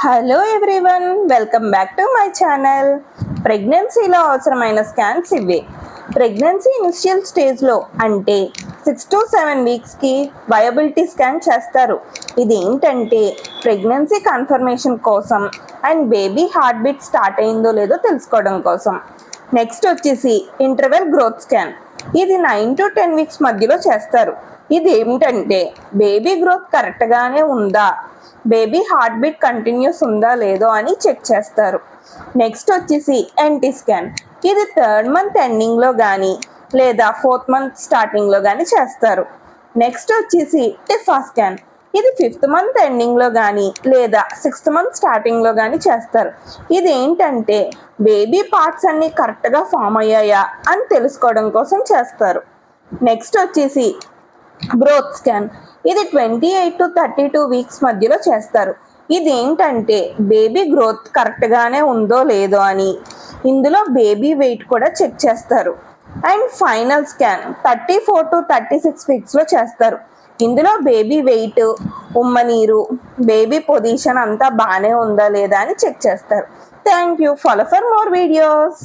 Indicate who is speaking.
Speaker 1: Hello everyone welcome back to my channel ప్రెగ్నెన్సీలో అవసరమైన scans ఇవే ప్రెగ్నెన్సీ ఇనిషియల్ స్టేజ్లో అంటే సిక్స్ టు సెవెన్ వీక్స్కి వయబిలిటీ స్కాన్ చేస్తారు. ఇది ఏంటంటే ప్రెగ్నెన్సీ కన్ఫర్మేషన్ కోసం and baby heart beat start అయిందో లేదో తెలుసుకోవడం కోసం. నెక్స్ట్ వచ్చేసి ఇంటర్వెల్ గ్రోత్ స్కాన్ ఇది నైన్ టు టెన్ వీక్స్ మధ్యలో చేస్తారు. ఇది ఏమిటంటే బేబీ గ్రోత్ కరెక్ట్గానే ఉందా? బేబీ హార్ట్ బీట్ కంటిన్యూస్ ఉందా లేదో అని చెక్ చేస్తారు. నెక్స్ట్ వచ్చేసి ఎన్టీ స్కాన్ ఇది థర్డ్ మంత్ ఎండింగ్లో కానీ లేదా ఫోర్త్ మంత్ స్టార్టింగ్లో కానీ చేస్తారు. నెక్స్ట్ వచ్చేసి టిఫా స్కాన్ ఇది ఫిఫ్త్ మంత్ ఎండింగ్లో కానీ లేదా సిక్స్త్ మంత్ స్టార్టింగ్లో కానీ చేస్తారు. ఇది ఏంటంటే బేబీ పార్ట్స్ అన్నీ కరెక్ట్గా ఫామ్ అయ్యాయా అని తెలుసుకోవడం కోసం చేస్తారు. నెక్స్ట్ వచ్చేసి గ్రోత్ స్కాన్. ఇది twenty eight to thirty two weeks మధ్యలో చేస్తారు. ఇది ఏంటంటే బేబీ గ్రోత్ కరెక్ట్గానే ఉందో లేదో అని ఇందులో బేబీ వెయిట్ కూడా చెక్ చేస్తారు. And final scan thirty four to thirty six వీక్స్లో చేస్తారు. ఇందులో బేబీ వెయిట్ ఉమ్మనీరు బేబీ పొజిషన్ అంతా బాగానే ఉందా లేదా అని చెక్ చేస్తారు. Thank you follow for more videos